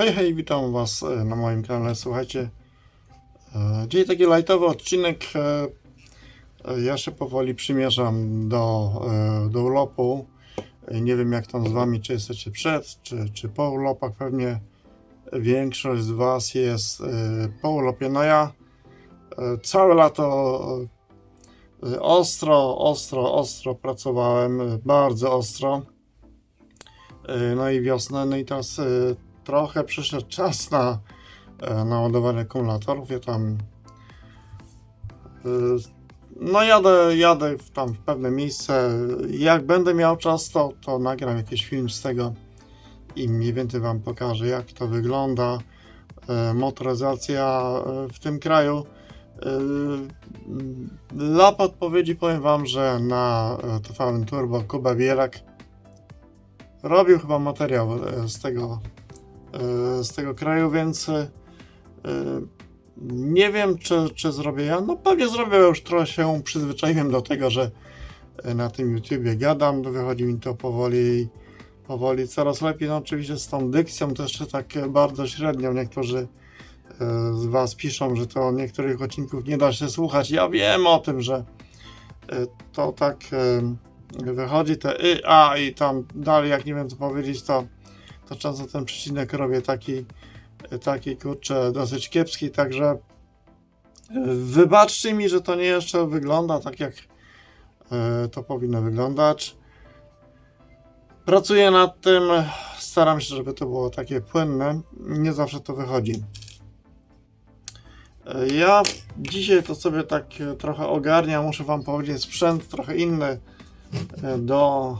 Hej, hej, witam Was e, na moim kanale. Słuchajcie, e, dzisiaj taki lightowy odcinek. e, Ja się powoli przymierzam do, do urlopu. Nie wiem, jak tam z Wami, czy jesteście przed, czy, czy po urlopach. Pewnie większość z Was jest po urlopie. No ja całe lato ostro, ostro, ostro pracowałem, bardzo ostro. No i wiosnę, no i teraz trochę przyszedł czas na e, naładowanie akumulatorów. Ja tam e, no jadę, jadę w tam w pewne miejsce. Jak będę miał czas, to, to nagram jakiś film z tego i mniej więcej Wam pokażę, jak to wygląda. E, Motoryzacja w tym kraju. Dla podpowiedzi powiem Wam, że na TVN Turbo Kuba Bielak robił chyba materiał z tego, z tego kraju, więc e, nie wiem, czy, czy zrobię ja. No pewnie zrobię, już trochę się przyzwyczaiłem do tego, że e, na tym YouTubie gadam, wychodzi mi to powoli, powoli coraz lepiej. No oczywiście z tą dykcją to jeszcze tak e, bardzo średnio. Niektórzy e, z Was piszą, że to niektórych odcinków nie da się słuchać. Ja wiem o tym, że e, to tak e, wychodzi te y, a i tam dalej, jak nie wiem co powiedzieć, to, to często ten przecinek robię taki, taki kurczę dosyć kiepski, także e, wybaczcie mi, że to nie jeszcze wygląda tak jak e, to powinno wyglądać. Pracuję nad tym, staram się, żeby to było takie płynne. Nie zawsze to wychodzi. E, Ja dzisiaj to sobie tak trochę ogarniam, muszę Wam powiedzieć, sprzęt trochę inny do,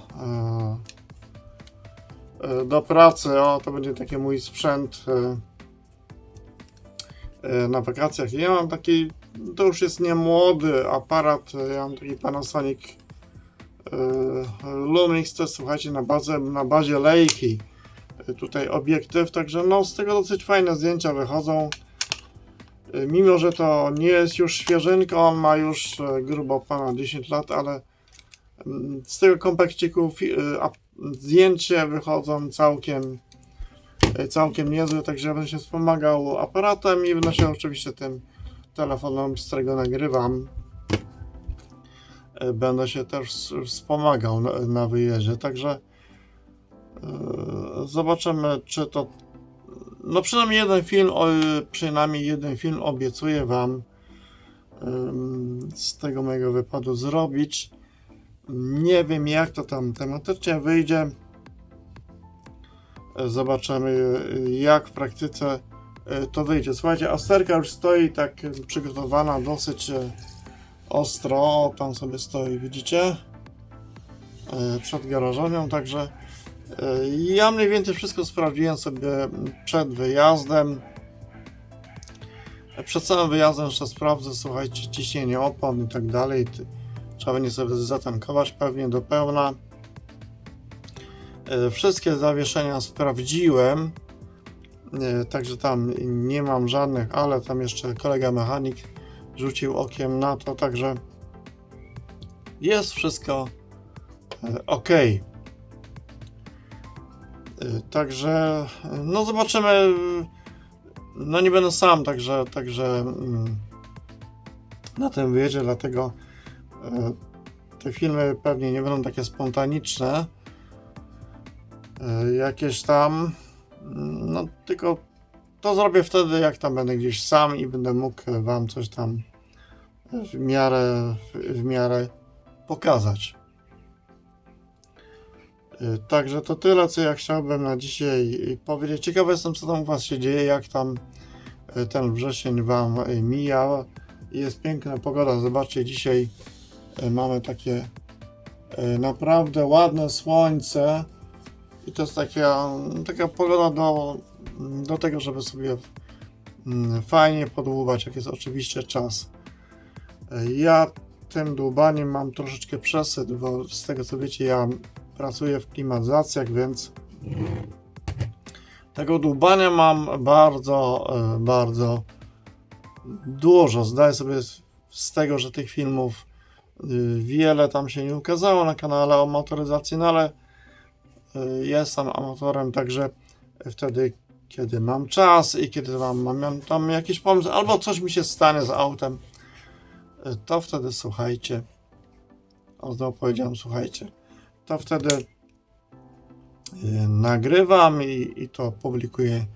do pracy. O, to będzie taki mój sprzęt e, e, na wakacjach. Ja mam taki, to już jest nie młody aparat, e, ja mam taki Panasonic e, Lumix, to jest, słuchajcie, na, bazę, na bazie. E, Tutaj obiektyw, także no z tego dosyć fajne zdjęcia wychodzą. E, Mimo, że to nie jest już świeżynka, on ma już e, grubo ponad 10 lat, ale mm, z tego kompakciku e, zdjęcie wychodzą całkiem e, całkiem niezłe, także ja będę się wspomagał aparatem i będę się oczywiście tym telefonem, z którego nagrywam. e, Będę się też wspomagał na, na wyjeździe, także e, zobaczymy, czy to no przynajmniej jeden film, przynajmniej jeden film obiecuję Wam z tego mojego wypadu zrobić. Nie wiem jak to tam tematycznie wyjdzie. Zobaczymy jak w praktyce e, to wyjdzie. Słuchajcie, Asterka już stoi tak przygotowana dosyć e, ostro. O, Tam sobie stoi, widzicie? E, Przed garażownią, także ja mniej więcej wszystko sprawdziłem sobie przed wyjazdem. Przed samym wyjazdem jeszcze sprawdzę, słuchajcie, ciśnienie opon i tak dalej. Trzeba będzie sobie zatankować pewnie do pełna. E, Wszystkie zawieszenia sprawdziłem, e, także tam nie mam żadnych, ale tam jeszcze kolega mechanik rzucił okiem na to, także jest wszystko ok. Także no zobaczymy. No nie będę sam, także, także mm, na tym wyjedzie, dlatego e, te filmy pewnie nie będą takie spontaniczne. E, Jakieś tam, mm, no tylko to zrobię wtedy, jak tam będę gdzieś sam i będę mógł Wam coś tam w miarę, w miarę pokazać. Y, Także to tyle, co ja chciałbym na dzisiaj powiedzieć. Ciekawy jestem, co tam u Was się dzieje, jak tam y, ten wrzesień Wam mija. Jest piękna pogoda, zobaczcie, dzisiaj mamy takie y, naprawdę ładne słońce i to jest taka, taka pogoda do, do tego, żeby sobie mm, fajnie podłubać, jak jest oczywiście czas. Y, Ja tym dłubaniem mam troszeczkę przesyt, bo z tego co wiecie, ja pracuję w klimatyzacjach, więc tego dłubania mam bardzo, e, bardzo dużo. Zdaję sobie z- tego, że tych filmów wiele tam się nie ukazało na kanale o motoryzacji, no ale y, jestem amatorem, także wtedy kiedy mam czas i kiedy mam, mam tam jakiś pomysł, albo coś mi się stanie z autem, y, to wtedy słuchajcie. O, znowu powiedziałem, słuchajcie. To wtedy y, nagrywam i, i to publikuję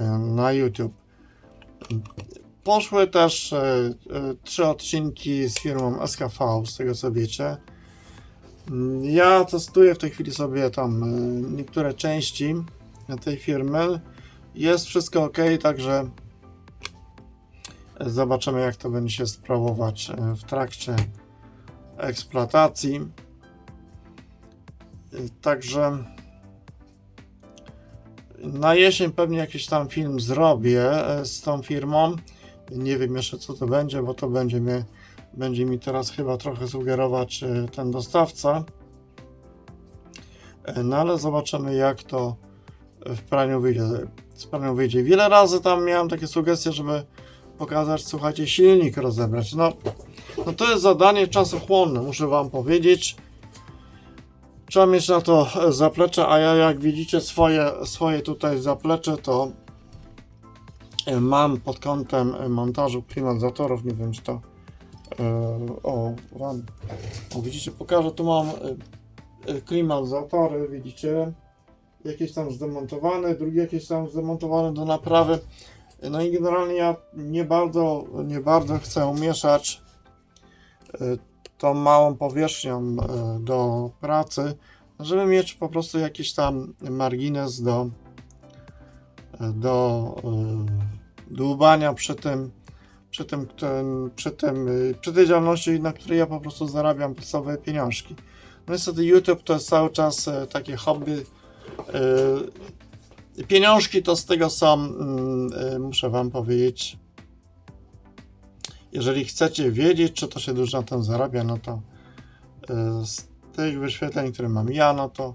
y, na YouTube. Poszły też y, y, trzy odcinki z firmą SKV, z tego co wiecie. Mm, Ja testuję w tej chwili sobie tam y, niektóre części tej firmy. Jest wszystko ok, także zobaczymy jak to będzie się sprawować w trakcie eksploatacji. Także na jesień pewnie jakiś tam film zrobię e, z tą firmą. Nie wiem jeszcze co to będzie, bo to będzie mnie, będzie mi teraz chyba trochę sugerować e, ten dostawca. E, No ale zobaczymy jak to w praniu wyjdzie. Z praniu wyjdzie. Wiele razy tam miałem takie sugestie, żeby pokazać, słuchajcie, silnik rozebrać. No, no to jest zadanie czasochłonne, muszę wam powiedzieć. Trzeba mieć na to zaplecze, a ja jak widzicie swoje, swoje tutaj zaplecze, to mam pod kątem montażu klimatyzatorów, nie wiem czy to e, o, wam, o widzicie, pokażę, tu mam e, e, klimatyzatory, widzicie, jakieś tam zdemontowane, drugie jakieś tam zdemontowane do naprawy. No i generalnie ja nie bardzo, nie bardzo chcę mieszać tą małą powierzchnią do pracy, żeby mieć po prostu jakiś tam margines do, do dłubania przy tym, przy tym, przy tym, e, przy tej działalności, na której ja po prostu zarabiam podstawowe pieniążki. No niestety YouTube to jest cały czas e, takie hobby. e, Pieniążki to z tego są, mm, muszę wam powiedzieć, jeżeli chcecie wiedzieć, czy to się dużo na tym zarabia, no to z tych wyświetleń, które mam ja, no to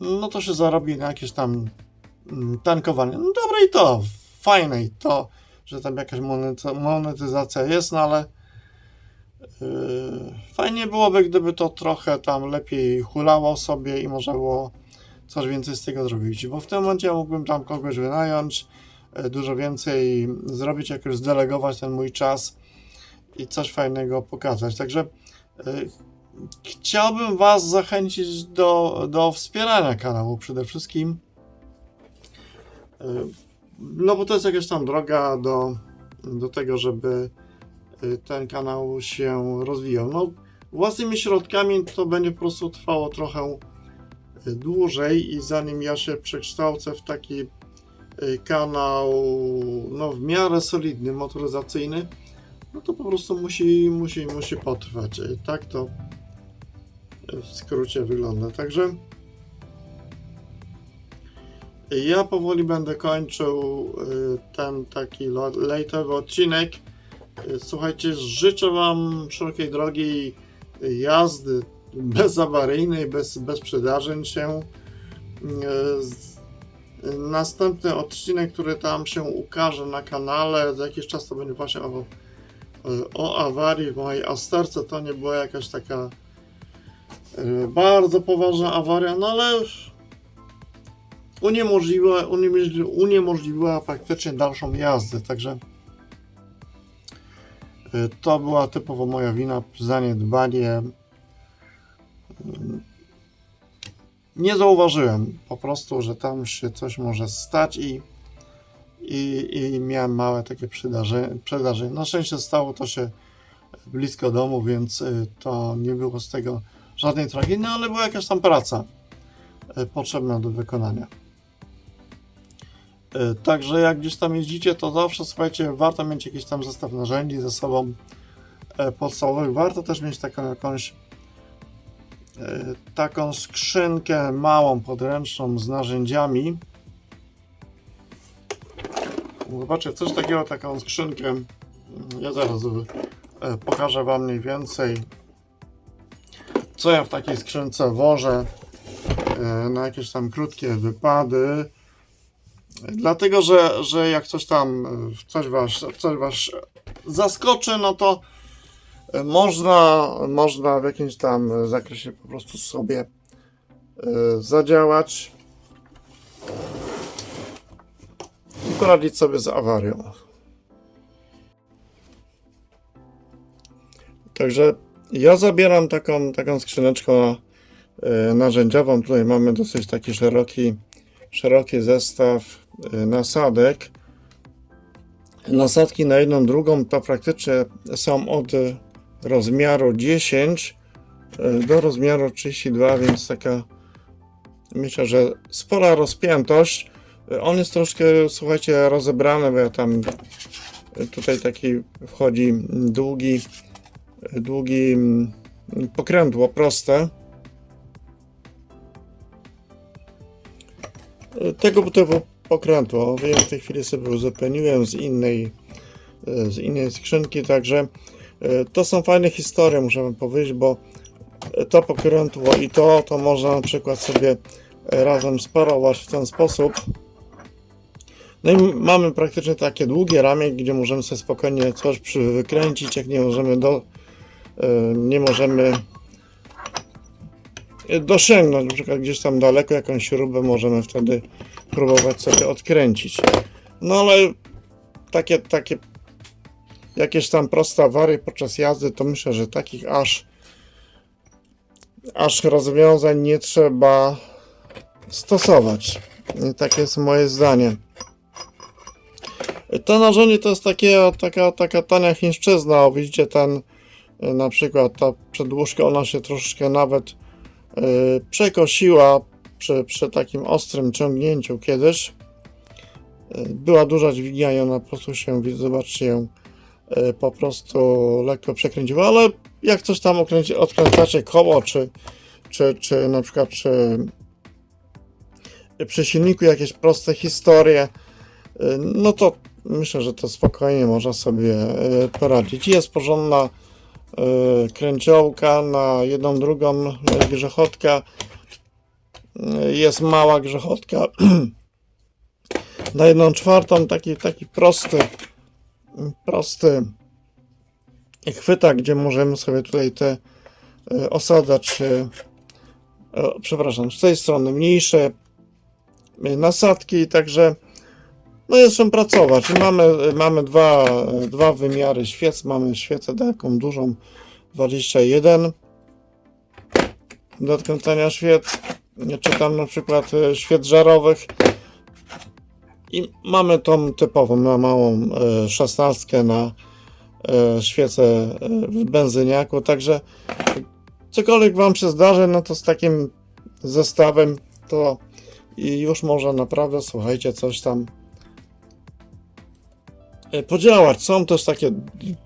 no to się zarobi na jakieś tam tankowanie. No dobre i to, fajne i to, że tam jakaś monety- monetyzacja jest, no ale e, fajnie byłoby, gdyby to trochę tam lepiej hulało sobie i można było coś więcej z tego zrobić, bo w tym momencie ja mógłbym tam kogoś wynająć, e, dużo więcej zrobić, jak już zdelegować ten mój czas i coś fajnego pokazać. Także e, chciałbym Was zachęcić do, do wspierania kanału przede wszystkim. E, No bo to jest jakaś tam droga do, do tego, żeby e, ten kanał się rozwijał. No, własnymi środkami to będzie po prostu trwało trochę e, dłużej i zanim ja się przekształcę w taki kanał no, w miarę solidny, motoryzacyjny, no to po prostu musi, musi, musi potrwać. Tak to w skrócie wygląda. Także ja powoli będę kończył y, ten taki lejtowy odcinek. Y, Słuchajcie, życzę Wam szerokiej drogi jazdy bezawaryjnej, bez, bez przydarzeń się. Y, Następny odcinek, który tam się ukaże na kanale, za jakiś czas to będzie właśnie o, o awarii w mojej Asterce. To nie była jakaś taka y, bardzo poważna awaria, no ale uniemożliwiła, uniemożliwiła, praktycznie dalszą jazdę, także y, to była typowo moja wina, zaniedbanie. Y, Nie zauważyłem po prostu, że tam się coś może stać i, i, i miałem małe takie przydarzenie. Na szczęście stało to się blisko domu, więc y, to nie było z tego żadnej tragedii, no ale była jakaś tam praca y, potrzebna do wykonania. Y, Także jak gdzieś tam jeździcie, to zawsze słuchajcie, warto mieć jakiś tam zestaw narzędzi ze sobą e, podstawowych. Warto też mieć taką jakąś e, taką skrzynkę małą, podręczną z narzędziami. Zobaczcie, coś takiego, taką skrzynkę. Ja zaraz e, pokażę Wam mniej więcej, co ja w takiej skrzynce wożę na jakieś tam krótkie wypady. Dlatego, że, że jak coś tam, coś was, coś was zaskoczy, no to można, można w jakimś tam zakresie po prostu sobie e, zadziałać. poradzić sobie z awarią. Także ja zabieram taką, taką skrzyneczkę e, narzędziową. Tutaj mamy dosyć taki szeroki, szeroki zestaw nasadek. Nasadki na jedną, drugą to praktycznie są od rozmiaru 10 e, do rozmiaru 32, więc taka myślę, że spora rozpiętość. E, On jest troszkę, słuchajcie, rozebrany, bo ja tam tutaj taki wchodzi długi, długi mm, pokrętło proste. Tego typu pokrętło. W tej chwili sobie uzupełniłem z innej, e, z innej skrzynki, także e, to są fajne historie, muszę powiedzieć, bo to pokrętło i to, to można na przykład sobie e, razem sparować w ten sposób. No i mamy praktycznie takie długie ramię, gdzie możemy sobie spokojnie coś wykręcić, jak nie możemy do, e, nie możemy e, dosięgnąć, na przykład gdzieś tam daleko jakąś śrubę możemy wtedy próbować sobie odkręcić. No ale takie, takie jakieś tam proste awarie podczas jazdy, to myślę, że takich aż aż rozwiązań nie trzeba stosować. I takie jest moje zdanie. To narzędzie to jest takie, taka, taka tania chińszczyzna. O, widzicie ten y, na przykład ta przedłużka, ona się troszeczkę nawet y, przekosiła przy, przy takim ostrym ciągnięciu kiedyś. Y, była duża dźwignia i ona po prostu się, zobaczcie ją, y, po prostu lekko przekręciła, ale jak coś tam okręci, odkręcacie koło, czy, czy, czy na przykład przy, przy silniku jakieś proste historie, y, no to myślę, że to spokojnie można sobie poradzić. Jest porządna kręciołka na jedną, drugą grzechotka. Jest mała grzechotka na jedną czwartą, taki, taki prosty, prosty chwyta, gdzie możemy sobie tutaj te y, osadzać, o, przepraszam, z tej strony mniejsze y, nasadki, także no jest czym pracować. Mamy, mamy dwa, dwa wymiary świec, mamy świecę taką dużą 21 do odkręcania świec, czy tam na przykład y, świec żarowych. I mamy tą typową, na małą y, szesnastkę na e, świecę e, w benzyniaku, także cokolwiek Wam się zdarzy, no to z takim zestawem to już może naprawdę, słuchajcie, coś tam e, podziałać. Są też takie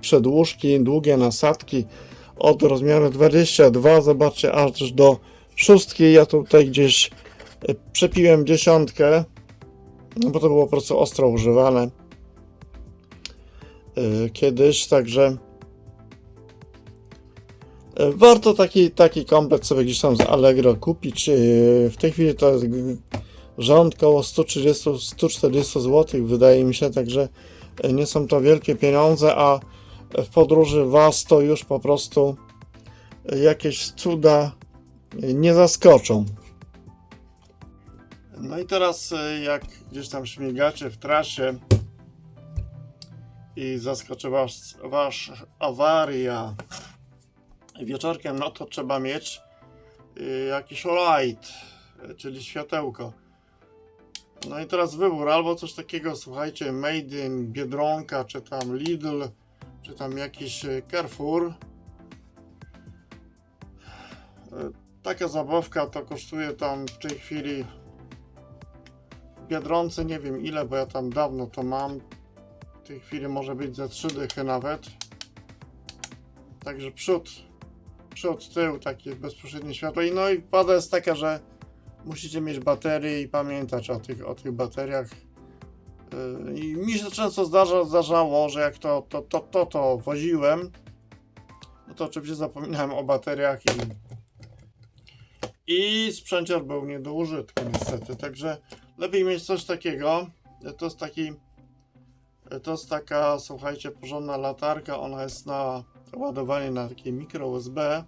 przedłużki, długie nasadki od rozmiaru 22, zobaczcie, aż do szóstki. Ja tutaj gdzieś e, przepiłem dziesiątkę, no bo to było po prostu ostro używane y, kiedyś, także y, warto taki, taki komplet sobie gdzieś tam z Allegro kupić. W tej chwili to jest rząd koło 130-140 zł, wydaje mi się, także nie są to wielkie pieniądze, a w podróży Was to już po prostu jakieś cuda nie zaskoczą. No i teraz, y, jak gdzieś tam śmigacie w trasie i zaskoczy was, was awaria wieczorkiem, no to trzeba mieć y, jakiś light, y, czyli światełko. No i teraz wybór, albo coś takiego, słuchajcie, Made in Biedronka, czy tam Lidl, czy tam jakiś Carrefour. Taka zabawka to kosztuje tam w tej chwili w Biedronce nie wiem ile, bo ja tam dawno to mam. W tej chwili może być ze trzy dychy nawet. Także przód, przód, tył, takie bezpośrednie światło. I no i pada jest taka, że musicie mieć baterie i pamiętać o tych, o tych bateriach. Yy, I mi się często zdarza, zdarzało, że jak to, to, to, to, to woziłem, no to oczywiście zapominałem o bateriach i, i sprzęcior był nie do użytku niestety. Także lepiej mieć coś takiego. To jest taki. To jest taka, słuchajcie, porządna latarka. Ona jest na ładowanie na takie mikro USB.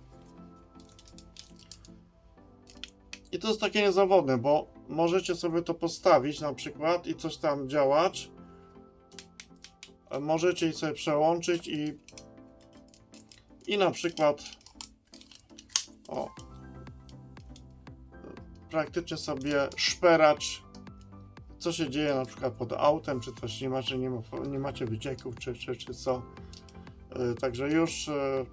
I to jest takie niezawodne, bo możecie sobie to postawić na przykład i coś tam działać. możecie sobie przełączyć i i na przykład o praktycznie sobie szperacz co się dzieje na przykład pod autem, czy też nie macie, nie, ma, nie macie wycieków, czy, czy, czy co. E, Także już e,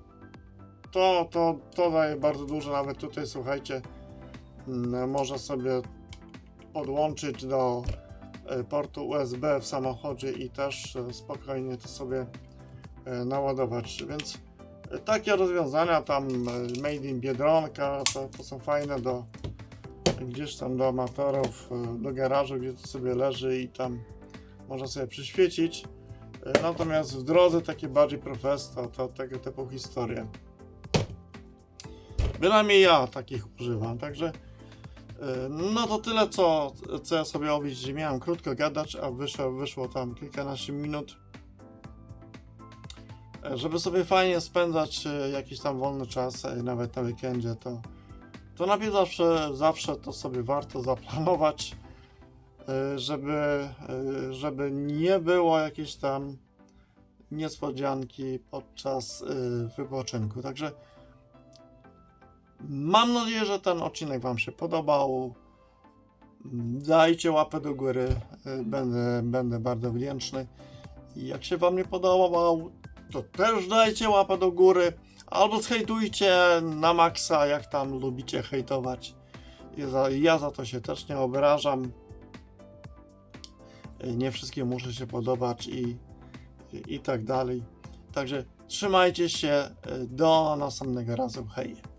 to, to, to daje bardzo dużo, nawet tutaj słuchajcie, można sobie podłączyć do e, portu USB w samochodzie i też spokojnie to sobie naładować, więc takie rozwiązania tam Made in Biedronka to, to są fajne do gdzieś tam do amatorów, e, do garażu, gdzie to sobie leży i tam można sobie przyświecić. E, Natomiast w drodze takie bardziej profes, to, tego typu historie. Bynajmniej ja takich używam, także e, no to tyle, co, co ja sobie powiedzieć. Miałem krótko gadać, a wyszło, wyszło tam kilkanaście minut. Żeby sobie fajnie spędzać jakiś tam wolny czas, nawet na weekendzie, to, to najpierw zawsze, zawsze to sobie warto zaplanować, e, żeby, e, żeby nie było jakiejś tam niespodzianki podczas e, wypoczynku. Także mam nadzieję, że ten odcinek Wam się podobał. Dajcie łapę do góry, będę, będę bardzo wdzięczny. Jak się Wam nie podobał, to też dajcie łapę do góry. Albo zhejtujcie na maksa, jak tam lubicie hejtować. Ja za, ja za to się też nie obrażam. Nie wszystkim muszę się podobać i, i, i tak dalej. Także trzymajcie się. y, Do następnego razu. Hej.